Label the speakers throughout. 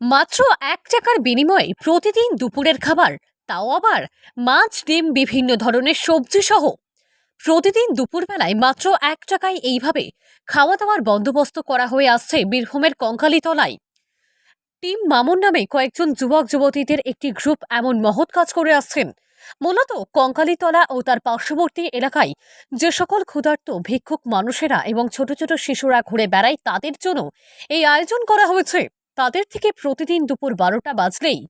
Speaker 1: মাত্র এক টাকার বিনিময়ে প্রতিদিন দুপুরের খাবার, তাও আবার মাছ, ডিম, বিভিন্ন ধরনের সবজি সহ প্রতিদিন দুপুরবেলায় মাত্র এক টাকায় এইভাবে খাওয়া দাওয়ার বন্দোবস্ত করা হয়ে আসছে বীরভূমের কঙ্কালীতলায়। টিম মামুন নামে কয়েকজন যুবক, যুবতীদের একটি গ্রুপ এমন মহৎ কাজ করে আসছেন। মূলত কঙ্কালীতলা ও তার পার্শ্ববর্তী এলাকায় যে সকল ক্ষুধার্ত, ভিক্ষুক মানুষেরা এবং ছোট ছোট শিশুরা ঘুরে বেড়ায়, তাদের জন্য এই আয়োজন করা হয়েছে। তাদের থেকে প্রতিদিন দুপুর বারোটা বাজলেই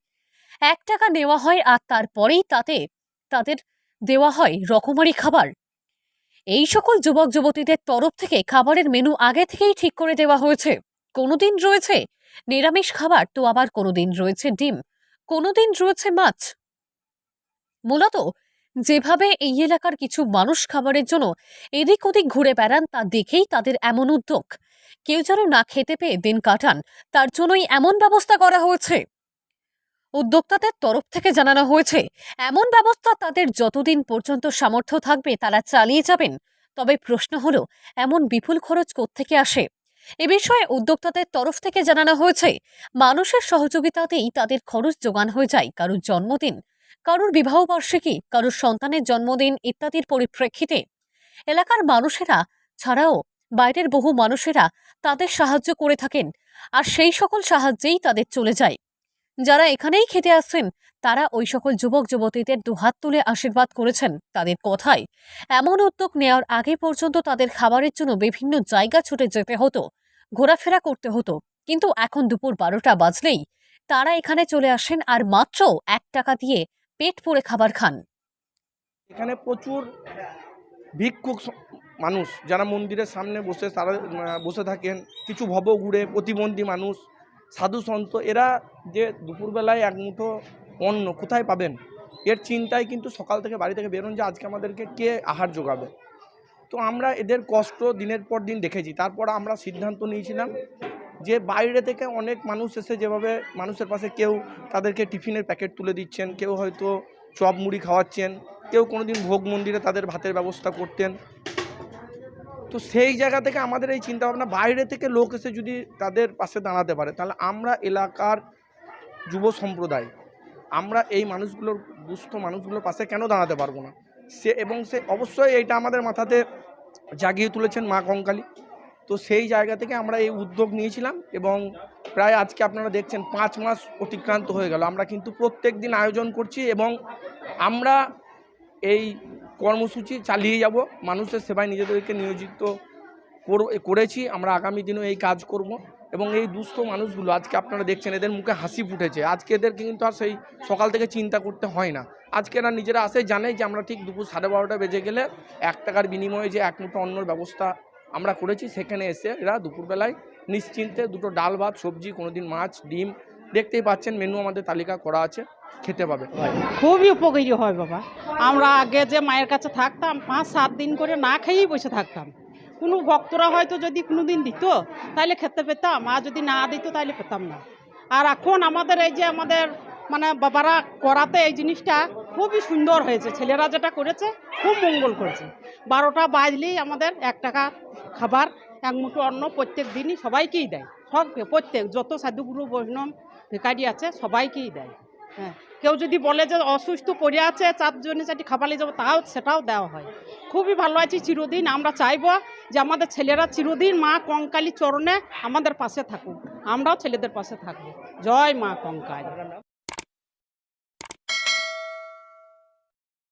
Speaker 1: এক টাকা নেওয়া হয় আর তারপরেই তাতে, তাদের দেওয়া হয় রকমারি খাবার। এই সকল যুবক যুবতীদের তরফ থেকে খাবারের মেনু আগে থেকেই ঠিক করে দেওয়া হয়েছে। কোনোদিন রয়েছে নিরামিষ খাবার? তো আবার কোনোদিন রয়েছে ডিম। কোনোদিন রয়েছে মাছ। মূলত যেভাবে এই এলাকার কিছু মানুষ খাবারের জন্য এদিক ওদিক ঘুরে বেড়ান, তা দেখেই তাদের এমন উদ্যোগ। কেউ যেন না খেতে পেয়ে দিন কাটান, তার জন্যই এমন ব্যবস্থা করা হয়েছে। উদ্যোক্তাদের তরফ থেকে জানানো হয়েছে, এমন ব্যবস্থা তাদের যতদিন পর্যন্ত সামর্থ্য থাকবে তারা চালিয়ে যাবেন। তবে প্রশ্ন হলো, এমন বিপুল খরচ কোত্থেকে আসে? এ বিষয়ে উদ্যোক্তাদের তরফ থেকে জানানো হয়েছে, মানুষের সহযোগিতাতেই তাদের খরচ যোগান হয়ে যায়, কারোর জন্মদিন, কারোর বিবাহবার্ষিকী কারোর সন্তানের জন্মদিন ইত্যাদির পরিপ্রেক্ষিতে। এলাকার মানুষেরা ছাড়াও বাইরের বহু মানুষেরা তাদের সাহায্য করে থাকেন আর সেই সকল সাহায্যেই তাদের চলে যায়। যারা এখানেই খেতে আসছেন, তারা ওই সকল যুবক যুবতীদের দুহাত তুলে আশীর্বাদ করেছেন তাদের কথায়। এমন উদ্যোগ নেওয়ার আগে পর্যন্ত তাদের খাবারের জন্য বিভিন্ন জায়গা ছুটে যেতে হতো, ঘোরাফেরা করতে হতো। কিন্তু এখন দুপুর বারোটা বাজলেই তারা এখানে চলে আসেন আর মাত্র এক টাকা দিয়ে পেট পুড়ে খাবার খান।
Speaker 2: এখানে প্রচুর ভিক্ষুক মানুষ, যারা মন্দিরের সামনে বসে তারা বসে থাকেন, কিছু ভবঘুরে, প্রতিবন্ধী মানুষ, সাধু সন্ত, এরা যে দুপুরবেলায় এক মুঠো অন্ন কোথায় পাবেন? এর চিন্তায় কিন্তু সকাল থেকে বাড়ি থেকে বেরোন যে আজকে আমাদেরকে কে আহার যোগাবে। তো আমরা এদের কষ্ট দিনের পর দিন দেখেছি। তারপর আমরা সিদ্ধান্ত নিয়েছিলাম যে বাইরে থেকে অনেক মানুষ এসে যেভাবে মানুষের পাশে কেউ তাদেরকে টিফিনের প্যাকেট তুলে দিচ্ছেন, কেউ হয়তো চপ মুড়ি খাওয়াচ্ছেন, কেউ কোনোদিন ভোগ মন্দিরে তাদের ভাতের ব্যবস্থা করতেন। তো সেই জায়গা থেকে আমাদের এই চিন্তাভাবনা, বাইরে থেকে লোক এসে যদি তাদের পাশে দাঁড়াতে পারে, তাহলে আমরা এলাকার যুব সম্প্রদায়, আমরা এই মানুষগুলোর, দুস্থ মানুষগুলোর পাশে কেন দাঁড়াতে পারব না? সে এবং সে অবশ্যই এটা আমাদের মাথাতে জাগিয়ে তুলেছেন মা কঙ্কালী। তো সেই জায়গা থেকে আমরা এই উদ্যোগ নিয়েছিলাম এবং প্রায় আজকে আপনারা দেখছেন পাঁচ মাস অতিক্রান্ত হয়ে গেল। আমরা কিন্তু প্রত্যেক দিন আয়োজন করছি এবং আমরা এই কর্মসূচি চালিয়ে যাব। মানুষের সেবায় নিজেদেরকে নিয়োজিত কর- করেছি। আমরা আগামী দিনেও এই কাজ করব এবং এই দুস্থ মানুষগুলো, আজকে আপনারা দেখছেন, এদের মুখে হাসি ফুটেছে। আজকে এদেরকে কিন্তু আর সেই সকাল থেকে চিন্তা করতে হয় না। আজকে এরা নিজেরা আসে, জানে যে আমরা ঠিক দুপুর সাড়ে বারোটা বেজে গেলে এক টাকার বিনিময়ে যে এক মুঠো অন্যর ব্যবস্থা আমরা করেছি, সেখানে এসে এরা দুপুরবেলায় নিশ্চিন্তে দুটো ডাল, ভাত, সবজি, কোনোদিন মাছ, ডিম, দেখতেই পাচ্ছেন মেনু আমাদের তালিকা করা আছে। খেতে পাবে।
Speaker 3: খুবই উপকারী হয় বাবা। আমরা আগে যে মায়ের কাছে থাকতাম, পাঁচ, সাত দিন করে না খেয়েই বসে থাকতাম। কোনো ভক্তরা হয়তো যদি কোনো দিন দিত, তাহলে খেতে পেতাম। আর যদি না দিত, তাহলে পেতাম না। আর এখন আমাদের এই যে আমাদের মানে বাবারা করাতে এই জিনিসটা খুবই সুন্দর হয়েছে। ছেলেরা যেটা করেছে, খুব মঙ্গল করেছে। বারোটা বাজলেই আমাদের এক টাকা খাবার, এক মুঠো অন্ন প্রত্যেক দিনই সবাইকেই দেয়। সবকে প্রত্যেক, যত সাধুগুরু, বৈষ্ণব ভিকারি আছে, সবাইকেই দেয়। হ্যাঁ। কেউ যদি বলে যে অসুস্থ পড়ে আছে চারজনে চারটি খাবার নিয়ে যাব, তাও সেটাও দেওয়া হয়। খুবই ভালো আছি, চিরদিন আমরা চাইব যে আমাদের ছেলেরা চিরদিন মা কঙ্কালী চরণে আমাদের পাশে থাকুক। আমরাও ছেলেদের পাশে থাকব। জয় মা কঙ্কালী।